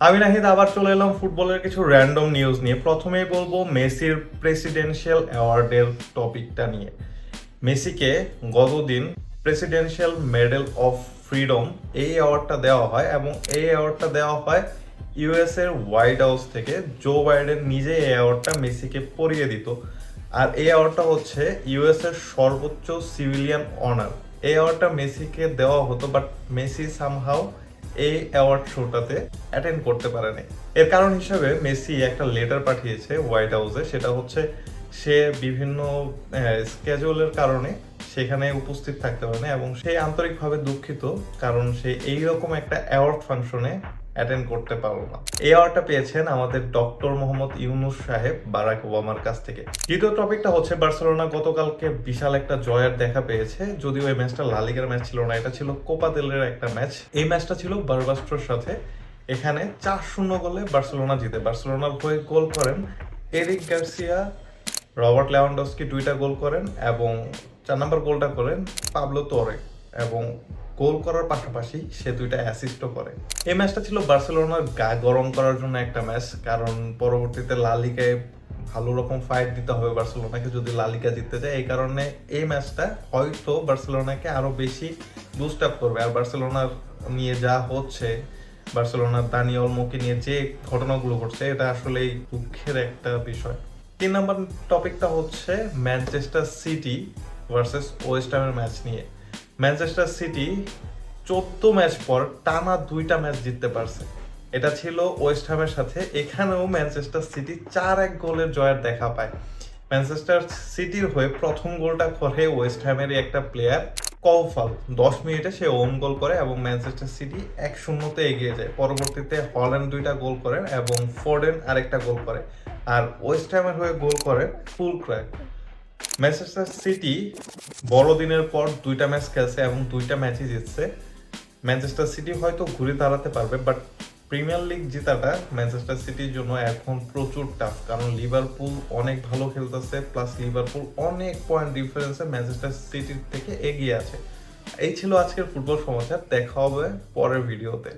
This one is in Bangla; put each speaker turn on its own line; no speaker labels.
আমি নাহিদ, আবার চলে এলাম ফুটবলের কিছু র্যান্ডম নিউজ নিয়ে। প্রথমেই বলব মেসির প্রেসিডেন্সিয়াল অ্যাওয়ার্ডের টপিকটা নিয়ে। মেসিকে গতদিন প্রেসিডেন্সিয়াল মেডেল অফ ফ্রিডম এই অ্যাওয়ার্ডটা দেওয়া হয় এবং এই অ্যাওয়ার্ডটা দেওয়া হয় ইউএস এর হোয়াইট হাউস থেকে। জো বাইডেন নিজে এই অ্যাওয়ার্ডটা মেসিকে পরিয়ে দিত। আর এই অ্যাওয়ার্ডটা হচ্ছে ইউএস এর সর্বোচ্চ সিভিলিয়ান অনার এই অ্যাওয়ার্ডটা মেসিকে দেওয়া হতো বাট মেসি সামহাও এই অ্যাওয়ার্ড শোটাতে অ্যাটেন্ড করতে পারেনি। এর কারণ হিসেবে মেসি একটা লেটার পাঠিয়েছে হোয়াইট হাউসে সেটা হচ্ছে সে বিভিন্ন স্কেজুলের কারণে সেখানে উপস্থিত থাকতে পারে না এবং সে আন্তরিকভাবে দুঃখিত কারণ সে এইরকম একটা অ্যাওয়ার্ড ফাংশনে অ্যাটেন্ড করতে পারল না। এই অ্যাওয়ার্ডটা পেয়েছেন আমাদের ডক্টর মোহাম্মদ ইউনুস সাহেব, বারাক ওবামার কাছ থেকে। দ্বিতীয় টপিকটা হচ্ছে বার্সেলোনা গতকালকে বিশাল একটা জয়ের দেখা পেয়েছে। যদিও এই ম্যাচটা লালিগার ম্যাচ ছিল না, এটা ছিল কোপা দেলের একটা ম্যাচ এই ম্যাচটা ছিল বারবাস্ট্রোর সাথে। এখানে চার শূন্য গোলে বার্সেলোনা জিতে। বার্সেলোনার হয়ে গোল করেন এরিক গার্সিয়া, রবার্ট লেভানডস্কি দুইটা গোল করেন এবং চার নম্বর গোলটা করেন পাবলো তোরে এবং গোল করার পাশাপাশি সে দুইটা অ্যাসিস্টও করে। এই ম্যাচটা ছিল বার্সেলোনার গা গরম করার জন্য একটা ম্যাচ কারণ পরবর্তীতে লালিগায় ভালো রকম ফাইট দিতে হবে বার্সেলোনাকে যদি লালিকা জিততে যায় এই কারণে এই ম্যাচটা হয়তো বার্সেলোনাকে আরও বেশি বুস্ট আপ করবে। আর বার্সেলোনার নিয়ে যা হচ্ছে, বার্সেলোনার দানি অলমোকে নিয়ে যে ঘটনাগুলো ঘটছে, এটা আসলেই দুঃখের একটা বিষয়। তিন নম্বর টপিকটা হচ্ছে Manchester City versus West match নিয়ে। ম্যানচেস্টার সিটি চোদ্দ ম্যাচ পর টানা দুইটা ম্যাচ জিততে পারছে। এটা ছিল ওয়েস্ট হ্যামের সাথে। এখানেও ম্যানচেস্টার সিটি চার এক গোলের জয়ের দেখা পায়। ম্যানচেস্টার সিটির হয়ে প্রথম গোলটা করে ওয়েস্ট হ্যামেরই একটা প্লেয়ার কৌফাল দশ মিনিটে সে ওন গোল করে এবং ম্যানচেস্টার সিটি এক শূন্যতে এগিয়ে যায়। পরবর্তীতে হল্যান্ড দুইটা গোল করেন এবং ফোর্ডেন আরেকটা গোল করে। আর ওয়েস্ট হ্যামের হয়ে গোল করেন ফুল ক্র্যাক ম্যানচেস্টার সিটি বড়দিনের পর দুইটা ম্যাচ খেলছে এবং দুইটা ম্যাচই জিতছে। ম্যানচেস্টার সিটি হয়তো ঘুরে দাঁড়াতে পারবে বাট প্রিমিয়ার লিগ জেতাটা ম্যানচেস্টার সিটির জন্য এখন প্রচুর টাফ কারণ লিভারপুল অনেক ভালো খেলতেছে প্লাস লিভারপুল অনেক পয়েন্ট ডিফারেন্সে ম্যানচেস্টার সিটির থেকে এগিয়ে আছে। এই ছিল আজকের ফুটবল সমাচার, দেখা হবে পরের ভিডিওতে